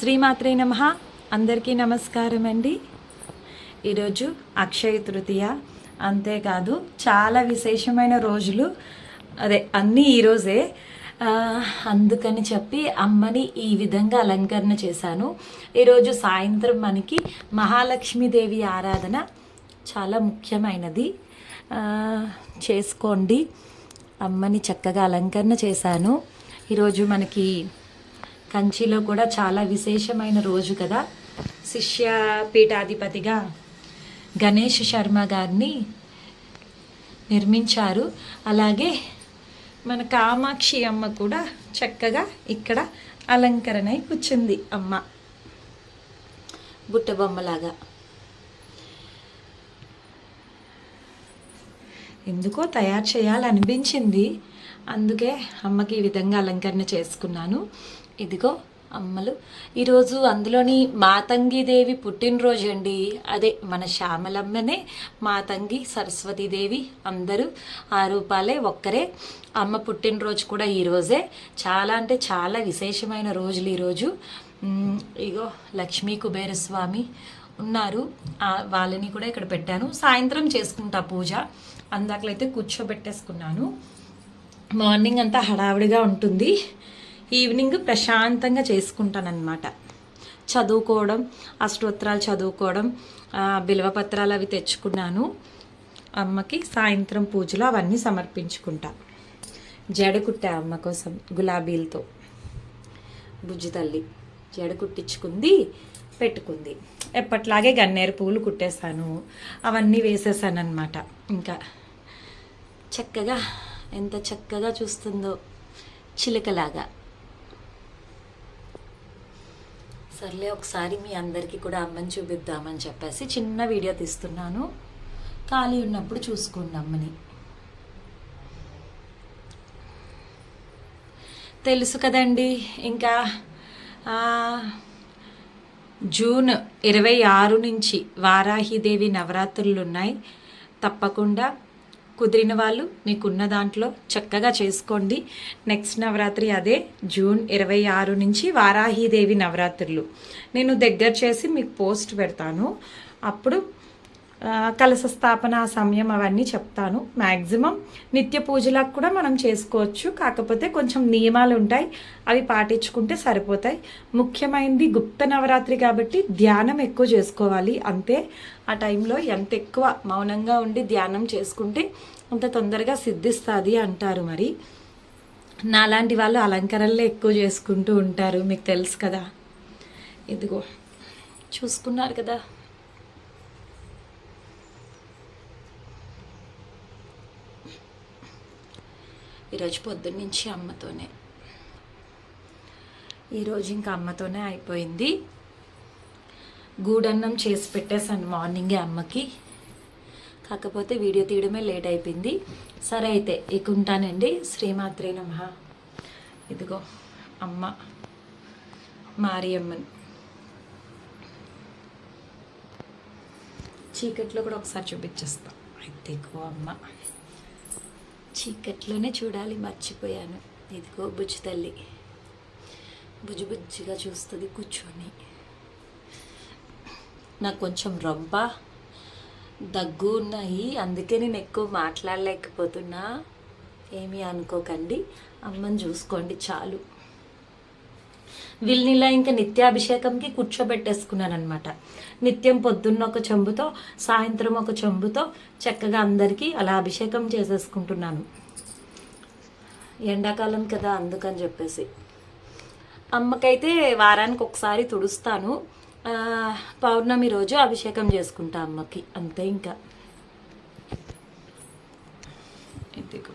శ్రీమాత్రే నమ. అందరికీ నమస్కారం అండి ఈరోజు అక్షయ తృతీయ. అంతేకాదు చాలా విశేషమైన రోజులు. అదే అన్నీ ఈరోజే అందుకని చెప్పి అమ్మని ఈ విధంగా అలంకరణ చేశాను. ఈరోజు సాయంత్రం మనకి మహాలక్ష్మీదేవి ఆరాధన చాలా ముఖ్యమైనది. చేసుకోండి. అమ్మని చక్కగా అలంకరణ చేశాను. ఈరోజు మనకి కంచిలో కూడా చాలా విశేషమైన రోజు కదా. శిష్య పీఠాధిపతిగా గణేష్ శర్మ గారిని నిర్మించారు. అలాగే మన కామాక్షి అమ్మ కూడా చక్కగా ఇక్కడ అలంకరణ అయి కూర్చుంది అమ్మ. బుట్టబొమ్మలాగా ఎందుకో తయారు చేయాలనిపించింది. అందుకే అమ్మకి ఈ విధంగా అలంకరణ చేసుకున్నాను. ఇదిగో అమ్మలు. ఈరోజు అందులోని మాతంగిదేవి పుట్టినరోజు అండి అదే మన శ్యామలమ్మనే మాతంగి సరస్వతీదేవి అందరూ ఆ రూపాలే ఒక్కరే. అమ్మ పుట్టినరోజు కూడా ఈరోజే చాలా అంటే చాలా విశేషమైన రోజులు ఈరోజు ఇగో లక్ష్మీ కుబేరస్వామి ఉన్నారు. వాళ్ళని కూడా ఇక్కడ పెట్టాను. సాయంత్రం చేసుకుంటా పూజ. అందాకలైతే కూర్చోబెట్టేసుకున్నాను. మార్నింగ్ అంతా హడావిడిగా ఉంటుంది. ఈవినింగ్ ప్రశాంతంగా చేసుకుంటానన్నమాట. చదువుకోవడం అష్టోత్తరాలు చదువుకోవడం ఆ, బిల్వపత్రాలు అవి తెచ్చుకున్నాను. అమ్మకి సాయంత్రం పూజలు అవన్నీ సమర్పించుకుంటా. జడకుట్టా అమ్మ కోసం గులాబీలతో. బుజ్జి తల్లి జడ కుట్టించుకుంది పెట్టుకుంది. ఎప్పట్లాగే గన్నేరు పువ్వులు కుట్టేశాను. అవన్నీ వేసేసాను అనమాట ఇంకా చక్కగా ఎంత చక్కగా చూస్తుందో చిలకలాగా. సర్లే ఒకసారి మీ అందరికీ కూడా అమ్మని చూపిద్దామని చెప్పేసి చిన్న వీడియో తీస్తున్నాను. ఖాళీ ఉన్నప్పుడు చూసుకోండి అమ్మని. తెలుసు కదండి ఇంకా జూన్ ఇరవై ఆరు నుంచి వారాహిదేవి నవరాత్రులు ఉన్నాయి తప్పకుండా కుదిరిన వాళ్ళు మీకున్న దాంట్లో చక్కగా చేసుకోండి. నెక్స్ట్ నవరాత్రి అదే జూన్ ఇరవై ఆరు నుంచి వారాహిదేవి నవరాత్రులు. నేను దగ్గర చేసి మీకు పోస్ట్ పెడతాను. అప్పుడు కలశ స్థాపన సమయం అవన్నీ చెప్తాను. మ్యాక్సిమం నిత్య పూజలకు కూడా మనం చేసుకోవచ్చు. కాకపోతే కొంచెం నియమాలు ఉంటాయి. అవి పాటించుకుంటే సరిపోతాయి. ముఖ్యమైనది గుప్త నవరాత్రి కాబట్టి ధ్యానం ఎక్కువ చేసుకోవాలి. అంతే. ఆ టైంలో ఎంత ఎక్కువ మౌనంగా ఉండి ధ్యానం చేసుకుంటే అంత తొందరగా సిద్ధిస్తుంది అంటారు మరి. నాలాంటి వాళ్ళు అలంకరణలే ఎక్కువ చేసుకుంటూ ఉంటారు. మీకు తెలుసు కదా. ఇదిగో. చూసుకున్నారు కదా. ఈరోజు పొద్దున్నుంచి అమ్మతోనే. ఈరోజు ఇంకా అమ్మతోనే అయిపోయింది. గూడన్నం చేసి పెట్టేశాను మార్నింగే అమ్మకి. కాకపోతే వీడియో తీయడమే లేట్ అయిపోయింది. సరే అయితే ఇక ఉంటానండి. శ్రీమాత్రే నమ. ఇదిగో అమ్మ మారియమ్మన్. చీకట్లో కూడా ఒకసారి చూపించేస్తాం. అయితే ఎక్కువ అమ్మ. చీకట్లోనే చూడాలి మర్చిపోయాను. ఇదిగో బుజ్జి తల్లి. బుజ్జి బుజ్జిగా చూస్తుంది కూర్చొని. నాకు కొంచెం రొంప దగ్గు ఉన్నాయి అందుకే నేను ఎక్కువ మాట్లాడలేకపోతున్నా. ఏమీ అనుకోకండి అమ్మని చూసుకోండి చాలు. వీళ్ళని ఇలా ఇంకా నిత్యాభిషేకంకి కూర్చోబెట్టేసుకున్నాను అనమాట నిత్యం పొద్దున్న ఒక చెంబుతో సాయంత్రం ఒక చెంబుతో చక్కగా అందరికీ అలా అభిషేకం చేసేసుకుంటున్నాను. ఎండాకాలం కదా అందుకని చెప్పేసి. అమ్మకైతే వారానికి ఒకసారి తుడుస్తాను. పౌర్ణమి రోజు అభిషేకం చేసుకుంటా అమ్మకి అంతే ఇంకా. ఇదిగో